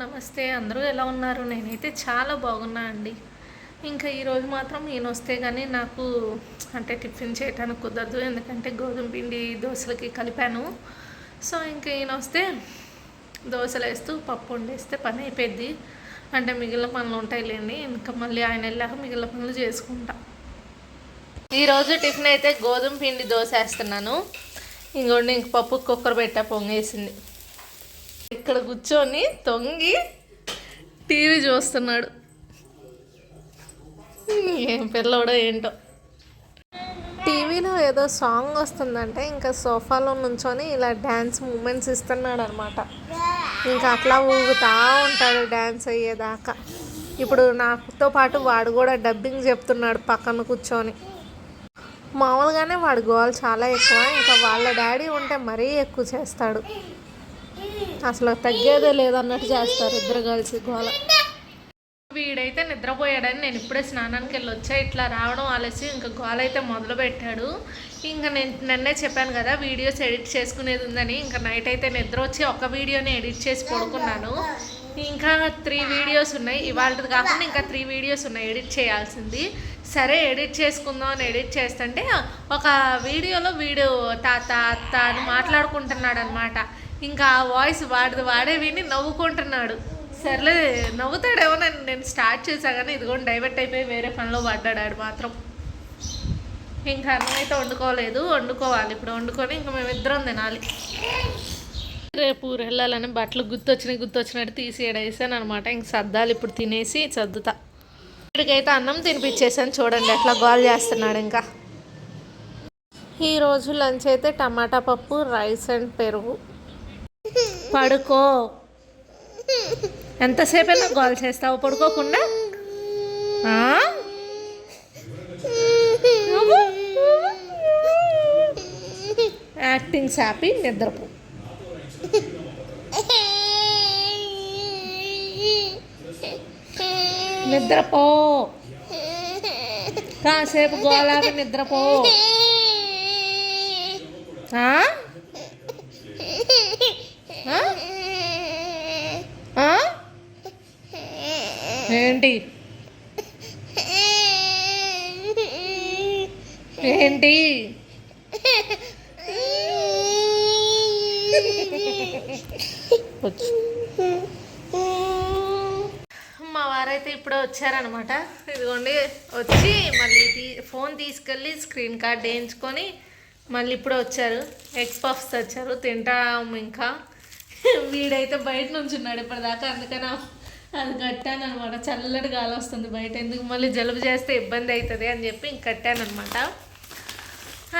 నమస్తే అందరూ ఎలా ఉన్నారు? నేనైతే చాలా బాగున్నా అండి. ఇంకా ఈరోజు మాత్రం ఈయన వస్తే కానీ నాకు అంటే టిఫిన్ చేయడానికి కుదరదు. ఎందుకంటే గోధుమ పిండి దోశలకి కలిపాను. సో ఇంకా ఈయన వస్తే దోశలు వేస్తూ పప్పు వండేస్తే పని అయిపోయింది అంటే మిగిలిన పనులు ఉంటాయి లేండి ఇంకా మళ్ళీ ఆయన వెళ్ళాక మిగిలిన పనులు చేసుకుంటా. ఈరోజు టిఫిన్ అయితే గోధుమ పిండి దోశ వేస్తున్నాను. ఇంకోండి ఇంక పప్పు కుక్కర్ పెట్టా పొంగేసింది. ఇక్కడ కూర్చొని తొంగి టీవీ చూస్తున్నాడు. ఏం పిల్లవడో ఏంటో. టీవీలో ఏదో సాంగ్ వస్తుందంటే ఇంకా సోఫాలో నుంచొని ఇలా డ్యాన్స్ మూమెంట్స్ ఇస్తున్నాడు అనమాట ఇంకా అట్లా ఊగుతా ఉంటాడు డ్యాన్స్ అయ్యేదాకా. ఇప్పుడు నాతో పాటు వాడు కూడా డబ్బింగ్ చెప్తున్నాడు పక్కన కూర్చొని. మామూలుగానే వాడు గోల్ చాలా ఎక్కువ ఇంకా వాళ్ళ డాడీ ఉంటే మరీ ఎక్కువ చేస్తాడు. అసలు తగ్గేదే లేదన్నట్టు చేస్తారు ఇద్దరు కలిసి గోల. వీడైతే నిద్రపోయాడని నేను ఇప్పుడే స్నానానికి వెళ్ళి వచ్చా ఇట్లా రావడం ఆలస్యం ఇంకా గోల అయితే మొదలు పెట్టాడు ఇంకా నేను నిన్నే చెప్పాను కదా వీడియోస్ ఎడిట్ చేసుకునేది ఉందని ఇంకా నైట్ అయితే నిద్ర వచ్చి ఒక వీడియోని ఎడిట్ చేసి పడుకున్నాను. ఇంకా త్రీ వీడియోస్ ఉన్నాయి ఇవాళది కాకుండా ఇంకా త్రీ వీడియోస్ ఉన్నాయి ఎడిట్ చేయాల్సింది. సరే ఎడిట్ చేసుకుందాం అని ఎడిట్ చేస్తుంటే ఒక వీడియోలో వీడు తాత అత్త అని మాట్లాడుకుంటున్నాడు అనమాట ఇంకా ఆ వాయిస్ వాడిది వాడే విని నవ్వుకుంటున్నాడు. సర్లే నవ్వుతాడేమో నేను నేను స్టార్ట్ చేశా కానీ ఇదిగోండి డైవర్ట్ అయిపోయి వేరే పనిలో పడ్డాడు ఆడు మాత్రం. ఇంకా అన్నం అయితే వండుకోలేదు వండుకోవాలి. ఇప్పుడు వండుకొని ఇంకా మేము ఇద్దరం తినాలి. రేపు ఊరు వెళ్ళాలని బట్టలు గుర్తొచ్చినాయి గుర్తొచ్చినట్టు తీసి అనమాట ఇంక సర్దాలు ఇప్పుడు తినేసి సర్దుతా. ఇక్కడికైతే అన్నం తినిపించేసాను చూడండి అట్లా గోల్ చేస్తున్నాడు ఇంకా. ఈరోజు లంచ్ అయితే టమాటా పప్పు రైస్ అండ్ పెరుగు. పడుకో. ఎంతసేపైనా గోల్ చేస్తావు? పడుకోకుండా? యాక్టింగ్ సాపి నిద్రపో. నిద్రపో. కాసేపు గోలాగా నిద్రపో. ఆ? ఏంటి? ఏంటి? వచ్చు. మా వారైతే ఇప్పుడే వచ్చారనమాట ఇదిగోండి వచ్చి మళ్ళీ ఫోన్ తీసుకెళ్ళి స్క్రీన్ కార్డ్ వేయించుకొని మళ్ళీ ఇప్పుడే వచ్చారు. ఎగ్స్ పఫ్స్ వచ్చారు తింటాము ఇంకా. వీడైతే బయట నుంచి ఉన్నాడు ఇప్పటిదాకా అందుకని అది కట్టాను అనమాట చల్లటి గాలి వస్తుంది బయట. ఎందుకు మళ్ళీ జలుబు చేస్తే ఇబ్బంది అవుతుంది అని చెప్పి ఇంక కట్టాను అనమాట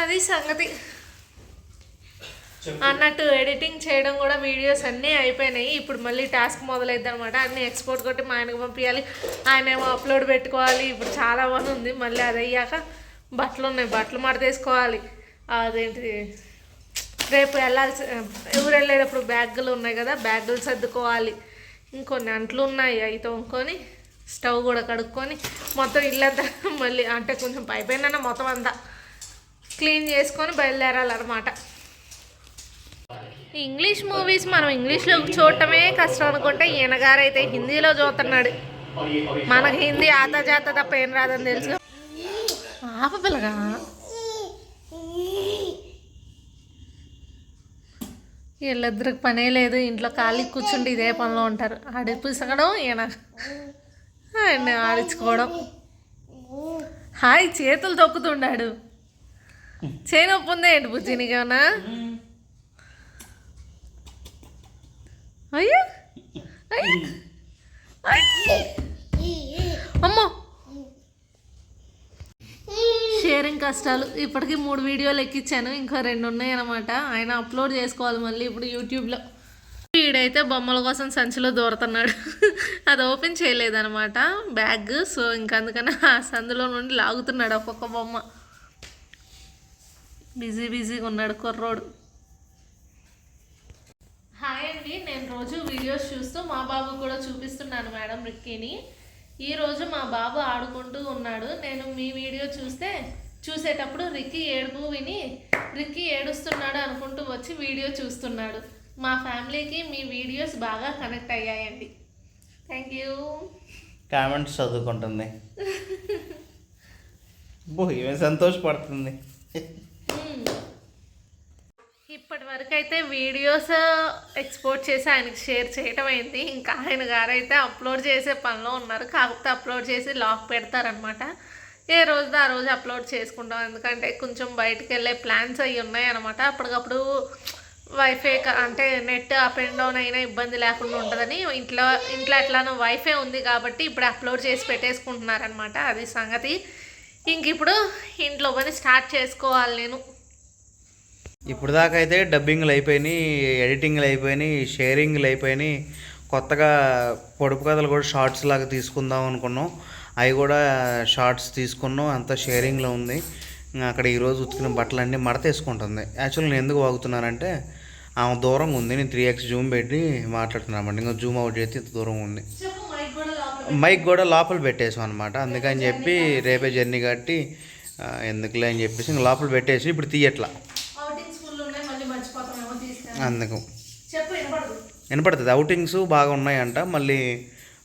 అది సంగతి. అన్నట్టు ఎడిటింగ్ చేయడం కూడా వీడియోస్ అన్నీ అయిపోయినాయి. ఇప్పుడు మళ్ళీ టాస్క్ మొదలైద్ది అనమాట అన్నీ ఎక్స్పోర్ట్ కొట్టి మా ఆయనకు పంపించాలి ఆయన ఏమో అప్లోడ్ పెట్టుకోవాలి. ఇప్పుడు చాలా పని ఉంది మళ్ళీ అది అయ్యాక బట్టలు ఉన్నాయి బట్టలు మడతేసుకోవాలి. అదేంటి రేపు వెళ్ళాల్సి ఊరు వెళ్ళేటప్పుడు బ్యాగులు ఉన్నాయి కదా బ్యాగులు సర్దుకోవాలి. ఇంకొన్ని అంట్లు ఉన్నాయి అవి తోముకొని స్టవ్ కూడా కడుక్కొని మొత్తం ఇల్లంతా మళ్ళీ అంటే కొంచెం పైపోయిందన్న మొత్తం అంతా. క్లీన్ చేసుకొని బయలుదేరాలన్నమాట. ఇంగ్లీష్ మూవీస్ మనం ఇంగ్లీష్లో చూడటమే కష్టం అనుకుంటే ఈయన హిందీలో చూస్తున్నాడు. మనకు హిందీ ఆత జాత తప్ప ఏం రాదని తెలుసు. ఆప వీళ్ళిద్దరికి పనే లేదు. ఇంట్లో ఖాళీ కూర్చుంటే ఇదే పనిలో ఉంటారు. ఆడి పుసగడం ఈయన. ఆయన ఆడించుకోవడం. హాయ్ చేతులు తొక్కుతుండాడు. చేయి నొప్పి ఉందా ఏంటి బుజ్జి నీకేమన్నా అయ్యో. అయ్యో. అయ్యో. అమ్మో. షేరింగ్ కష్టాలు. ఇప్పటికీ మూడు వీడియోలు ఎక్కించాను. ఇంకా రెండు ఉన్నాయి అనమాట ఆయన అప్లోడ్ చేసుకోవాలి మళ్ళీ ఇప్పుడు యూట్యూబ్లో. వీడైతే బొమ్మల కోసం సంచిలో దూరుతున్నాడు. అది ఓపెన్ చేయలేదనమాట బ్యాగ్. సో ఇంక అందుకని ఆ సందులో నుండి లాగుతున్నాడు ఒక్కొక్క బొమ్మ. బిజీ బిజీగా ఉన్నాడు కుర్రోడు. హాయ్ అండి. నేను రోజు వీడియోస్ చూస్తూ మా బాబు కూడా చూపిస్తున్నాను మేడం రిక్కీని. ఈరోజు మా బాబు ఆడుకుంటూ ఉన్నాడు. నేను మీ వీడియో చూస్తే చూసేటప్పుడు రిక్కీ ఏడుపు విని రిక్కీ ఏడుస్తున్నాడు అనుకుంటూ వచ్చి వీడియో చూస్తున్నాడు. మా ఫ్యామిలీకి మీ వీడియోస్ బాగా కనెక్ట్ అయ్యాయండి. Thank you. కామెంట్స్ చదువుకుంటుంది. సంతోషపడుతుంది. ఇప్పటి వరకు అయితే వీడియోస్ ఎక్స్పోర్ట్ చేసి ఆయనకి షేర్ చేయటం అయింది. ఇంకా ఆయన గారు అయితే అప్లోడ్ చేసే పనిలో ఉన్నారు. కాకపోతే అప్లోడ్ చేసి లాక్ పెడతారనమాట ఏ రోజు ఆ రోజు అప్లోడ్ చేసుకుంటాం. ఎందుకంటే కొంచెం బయటకు వెళ్ళే ప్లాన్స్ అవి ఉన్నాయి అనమాట అప్పటికప్పుడు వైఫై క- అంటే నెట్ అప్ అండ్ డౌన్ అయినా ఇబ్బంది లేకుండా ఉంటుందని ఇంట్లో ఇంట్లో ఎట్లానో వైఫై ఉంది కాబట్టి ఇప్పుడు అప్లోడ్ చేసి పెట్టేసుకుంటున్నారనమాట అది సంగతి. ఇంక ఇప్పుడు ఇంట్లో పని స్టార్ట్ చేసుకోవాలి నేను. ఇప్పుడు దాకా అయితే డబ్బింగ్లు అయిపోయినాయి ఎడిటింగ్లు అయిపోయినాయి షేరింగ్లు అయిపోయినాయి. కొత్తగా పొడుపు కథలు కూడా షార్ట్స్ లాగా తీసుకుందాం అనుకున్నాం. అవి కూడా షార్ట్స్ తీసుకున్నాం అంతా షేరింగ్లో ఉంది. ఇంకా అక్కడ ఈరోజు ఉతికిన బట్టలన్నీ మడత వేసుకుంటుంది యాక్చువల్లీ నేను ఎందుకు వాగుతున్నానంటే ఆమె దూరంగా ఉంది. నేను త్రీ ఎక్స్ జూమ్ పెట్టి మాట్లాడుతున్నాను అన్నమాట. ఇంకా జూమ్ అవుట్ చేస్తే ఇంత దూరం ఉంది. మైక్ కూడా లోపల పెట్టేసాం అనమాట అందుకని చెప్పి రేపే జర్నీ కట్టి ఎందుకులే అని చెప్పేసి ఇంక లోపల పెట్టేసి ఇప్పుడు తీయట్లా. అందుకు. వినపడుతుంది. అవుటింగ్స్ బాగా ఉన్నాయంట మళ్ళీ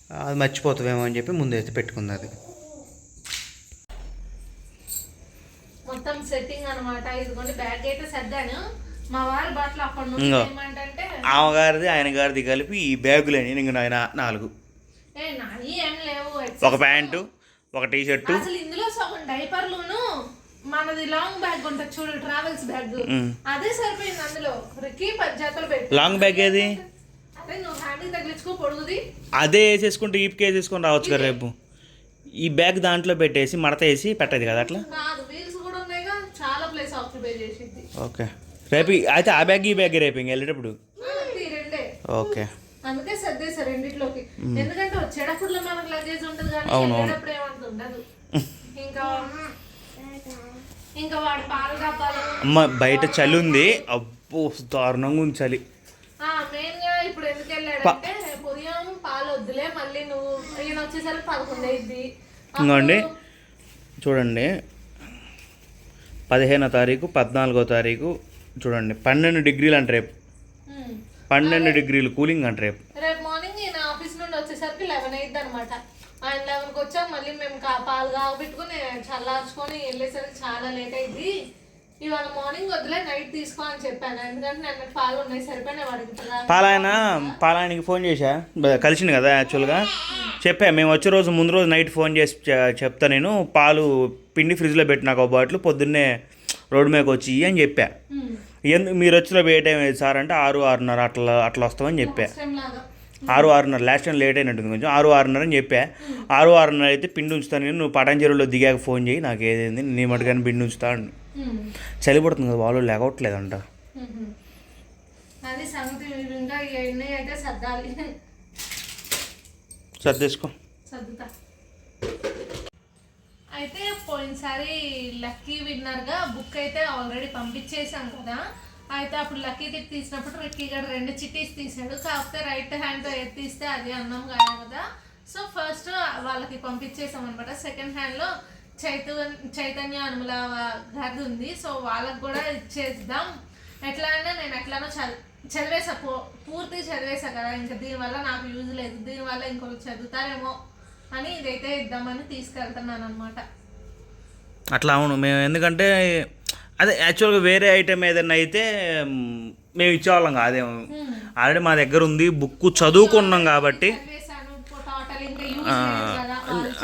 అది మర్చిపోతావేమో అని చెప్పి ముందు అయితే పెట్టుకుంది అది. మొత్తం సెట్టింగ్ అనమాట ఇదిగోండి బ్యాగ్ అయితే సర్దాను. మా వారి బట్టలు అప్పటి నుంచి. ఏమంటే ఆమె గారిది ఆయన గారిది కలిపి ఈ బ్యాగులని ఇంక నాయన నాలుగు. ఏ లేవు. ఒక ప్యాంటు ఒక టీ షర్టు అసలు ఇందులో సగం డైపర్లును మనది లాంగ్ బ్యాగ్ ఉంటుంది చూడు ట్రావెల్స్ బ్యాగ్. అదే సరిపోయింది అందులో. రికి పది జతలు పెట్టి లాంగ్ బ్యాగ్ ఏది? అదే వేసేసుకుంటే ఈప్కి వేసేసుకొని రావచ్చు కదా రేపు. ఈ బ్యాగ్ దాంట్లో పెట్టేసి మడత వేసి పెట్టదు కదా అట్లా? ఓకే. రేపు అయితే ఆ బ్యాగ్ ఈ బ్యాగ్ రేపు ఇంక వెళ్ళేటప్పుడు? ఓకే. అందుకే సర్దేశారు రెండిట్లోకి. ఎందుకంటే వచ్చేటప్పుడు మనకు లగేజ్ ఉంటుంది కానీ అవును, అవును. వెళ్ళేటప్పుడు ఏమంత ఉండదు. ఇంకా ఇంకా వాడు పాలు డబ్బాలు అమ్మ బయట చలి ఉంది. అబ్బో దారుణంగా ఉంది చలి. మెయిన్ వెళ్ళాడంటే రేపు ఉదయం పాలు వద్దులే మళ్ళీ నువ్వు ఈయన వచ్చేసరికి పదకొండు అయింది ఇంకోండి. చూడండి. పదిహేనో తారీఖు పద్నాలుగో తారీఖు చూడండి. పన్నెండు డిగ్రీలు అంట రేపు. పన్నెండు డిగ్రీలు కూలింగ్ అంట రేపు. రేపు మార్నింగ్ ఈయన ఆఫీస్ నుండి వచ్చేసరికి లెవెన్ అయింది అనమాట ఆయన లెవెన్కి వచ్చాక మళ్ళీ మేము కా పాలు కాగబెట్టుకుని చల్లార్చుకొని వెళ్ళేసరికి చాలా లేట్ అయింది ఇవాళ మార్నింగ్ వద్దులే నైట్ తీసుకో అని చెప్పాను. ఎందుకంటే నిన్న పాలు ఉన్నాయి సరిపోయినా వాడికి పాలాయన? పాలాయనకి ఫోన్ చేశా? కలిసింది కదా యాక్చువల్గా చెప్పా మేము వచ్చే రోజు ముందు రోజు నైట్ ఫోన్ చేసి చెప్తా నేను. పాలు పిండి ఫ్రిడ్జ్లో పెట్టి నాకు ఒక బాటిల్ పొద్దున్నే రోడ్డు మీదకి వచ్చి అని చెప్పా. ఎందుకు మీరు వచ్చిన ఏ టైం అయింది సార్ అంటే ఆరు ఆరున్నర అట్లా అట్లా వస్తామని చెప్పా. ఆరు ఆరున్నర లాస్ట్ టైం లేట్ అయినట్టుంది కొంచెం. ఆరు ఆరున్నర అని చెప్పా. ఆరు ఆరున్నర అయితే పిండి ఉంచుతాను నేను. నువ్వు పటాంజరులో దిగాక ఫోన్ చేయి. నాకు ఏదైంది? నీ మటుకని పిండి ఉంచుతా అన్నాడు. ఉమ్. చలి పడుతుంది కదా వాళ్ళు లేకపోవట్లేదంట ఉహు. అది సంగతి ఇంకా ఎన్ని అయితే సర్దాలి. సర్దేసుకో. సర్దుతా. అయితే పోయినసారి లక్కీ విన్నర్గా బుక్ అయితే ఆల్రెడీ పంపించేసాం కదా. అయితే అప్పుడు లక్కీ టిక్ తీసినప్పుడు రిక్కీ గారు రెండు చిట్టీస్ తీసాడు కాకపోతే రైట్ హ్యాండ్తో ఏది తీస్తే అది అన్నం కాదు కదా. సో ఫస్ట్ వాళ్ళకి పంపించేసాం అనమాట సెకండ్ హ్యాండ్లో చైతు చైతన్య అనుముల గారిది ఉంది. సో వాళ్ళకి కూడా ఇచ్చేద్దాం. ఎట్లా అయినా నేను ఎట్లానో చదివి చదివేసా. పూ పూర్తి చదివేసా కదా. ఇంకా దీనివల్ల నాకు యూజ్ లేదు. దీనివల్ల ఇంకొకరు చదువుతారేమో అని ఇదైతే ఇద్దామని తీసుకెళ్తున్నాను అనమాట అట్లా అవును. మేము ఎందుకంటే అదే యాక్చువల్గా వేరే ఐటెం ఏదైనా అయితే మేము ఇచ్చేవాళ్ళం కాదేమో ఆల్రెడీ మా దగ్గర ఉంది. బుక్ చదువుకున్నాం కాబట్టి.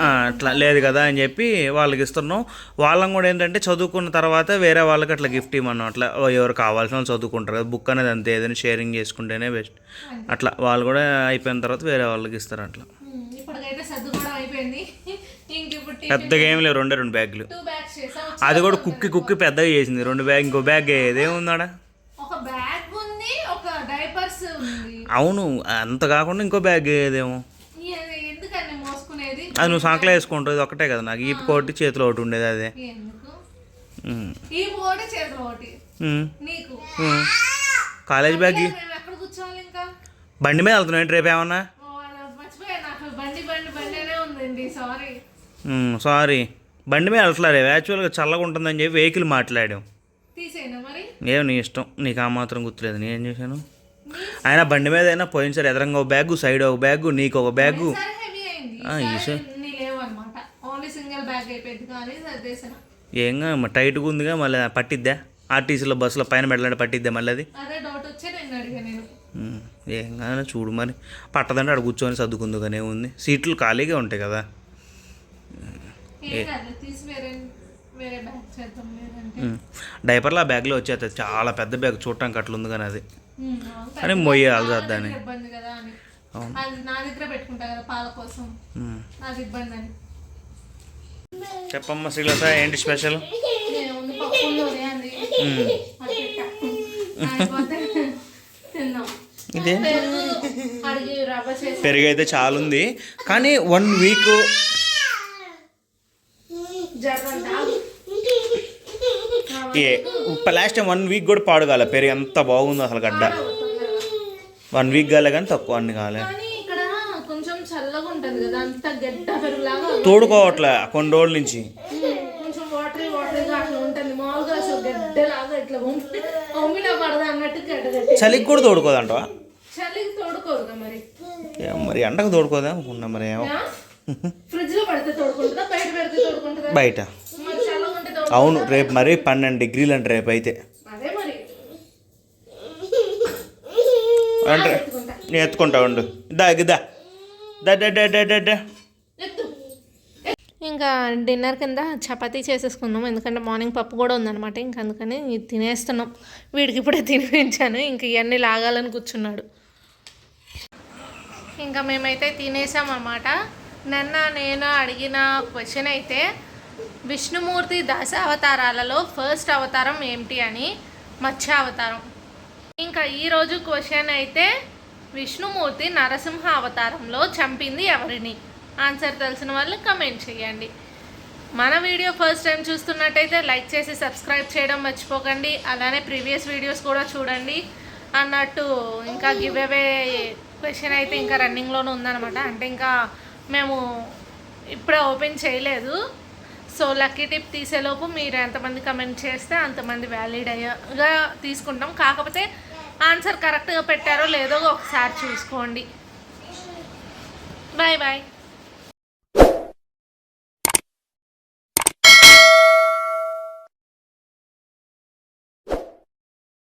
అట్లా లేదు కదా అని చెప్పి వాళ్ళకి ఇస్తున్నాం. వాళ్ళని కూడా ఏంటంటే చదువుకున్న తర్వాత వేరే వాళ్ళకి అట్లా గిఫ్ట్ ఇవ్వమన్నాం అట్లా ఓ ఎవరు కావాల్సిన వాళ్ళు చదువుకుంటారు కదా బుక్ అనేది అంతే ఏదైనా షేరింగ్ చేసుకుంటేనే బెస్ట్ అట్లా వాళ్ళు కూడా అయిపోయిన తర్వాత వేరే వాళ్ళకి ఇస్తారు అట్లా. పెద్దగా ఏం లేవు రెండే రెండు బ్యాగులు. అది కూడా కుక్కి కుక్కి పెద్దగా చేసింది. రెండు బ్యాగ్ ఇంకో బ్యాగ్ ఏదేముందాడా అవును అంత కాకుండా ఇంకో బ్యాగ్ ఏదేమో. అది నువ్వు సాంకలే వేసుకుంటావు ఇది ఒకటే కదా నాకు. ఈ కోటి చేతిలో ఒకటి ఉండేది అదే. కాలేజ్ బ్యాగ్ బండి మీద వెళ్తున్నావు రేపు ఏమన్నా? సారీ బండి మీద వెళ్తలేరు యాక్చువల్గా చల్లగా ఉంటుందని చెప్పి వెహికల్ మాట్లాడాం ఏం నీ ఇష్టం? నీకు ఆ మాత్రం గుర్తులేదు. నేనేం చేశాను? ఆయన బండి మీద అయినా పోయిన సార్ ఎదరంగా ఒక బ్యాగు సైడ్ ఒక బ్యాగు నీకు ఒక బ్యాగు. నీ లేవు అనమాట ఓన్లీ సింగిల్ బ్యాగ్ అయిపోయింది కానీ సర్దేసిన ఏంగా మ- టైట్గా ఉందిగా మళ్ళీ పట్టిద్దా? ఆర్టీసీలో బస్సులో పైన పెట్టాలంటే పట్టిద్దా మళ్ళీ అది? అదే డౌట్ వచ్చే నేను అడిగా నేను. ఉమ్, ఏంగా చూడు మరి. పట్టదంటే అక్కడ కూర్చొని సర్దుకుందుగానే ఉంది. సీట్లు ఖాళీగా ఉంటాయి కదా. డైపర్లో ఆ బ్యాగ్లో వచ్చేస్తుంది చాలా పెద్ద బ్యాగ్ చూడటానికి అట్లా ఉంది కానీ అది. కానీ మొయ్యాలి దాన్ని చెప్పమ్మా శ్రీలత ఏంటి స్పెషల్? ఇదే? పెరుగు అయితే చాలుంది. కానీ వన్ వీక్ ఏ లాస్ట్ టైం వన్ వీక్ కూడా పాడుగాల. పెరుగు ఎంత బాగుందో అసలు గడ్డ. వన్ వీక్ కాలే కానీ తక్కువ అన్ని కాలే. కొంచెం చల్లగా ఉంటది కదా అంత గడ్డ పెరుగులాగా తోడుకోవట్లే కొన్ని రోజుల నుంచి. కొంచెం వాటరీ వాటరీగా అట్లా ఉంటుంది. మామూలుగా అసలు గడ్డలాగా ఇట్లా పడదా అన్నట్టు గడ్డ చలికి కూడా తోడుకోదంటవా? చలికి తోడుకోదుగా మరి. మరి ఎండకు తోడుకోదా అనుకున్నా మరి ఏమో. ఫ్రిడ్జ్లో పెడితే తోడుకుంటుందా? బయట పెడితే తోడుకుంటుందా? బయట. అవును రేపు మరి పన్నెండు డిగ్రీలు అంటే రేపు అయితే ఎత్తుకుంటా. ఉండు. ఇంకా డిన్నర్ కింద చపాతీ చేసేసుకుందాం ఎందుకంటే మార్నింగ్ పప్పు కూడా ఉందన్నమాట. ఇంక అందుకని తినేస్తున్నాం. వీడికి ఇప్పుడే తినిపించాను. ఇంక ఇవన్నీ లాగాలని కూర్చున్నాడు. ఇంకా మేమైతే తినేసామన్నమాట నిన్న నేను అడిగిన క్వశ్చన్ అయితే విష్ణుమూర్తి దశావతారాలలో ఫస్ట్ అవతారం ఏమిటి అని మత్స్య అవతారం. ఇంకా ఈరోజు క్వశ్చన్ అయితే విష్ణుమూర్తి నరసింహ అవతారంలో చంపింది ఎవరిని? ఆన్సర్ తెలిసిన వాళ్ళు కమెంట్ చేయండి. మన వీడియో ఫస్ట్ టైం చూస్తున్నట్టయితే లైక్ చేసి సబ్స్క్రైబ్ చేయడం మర్చిపోకండి. అలానే ప్రీవియస్ వీడియోస్ కూడా చూడండి. అన్నట్టు ఇంకా గివ్ అవే క్వశ్చన్ అయితే ఇంకా రన్నింగ్లోనే ఉందన్నమాట. అంటే ఇంకా మేము ఇప్పుడే ఓపెన్ చేయలేదు. సో లక్కీ టిప్ తీసేలోపు మీరు ఎంతమంది కమెంట్ చేస్తే అంతమంది వ్యాలిడ్ అయ్యేగా తీసుకుంటాం. కాకపోతే ఆన్సర్ కరెక్ట్గా పెట్టారో లేదో ఒకసారి చూసుకోండి. Bye bye.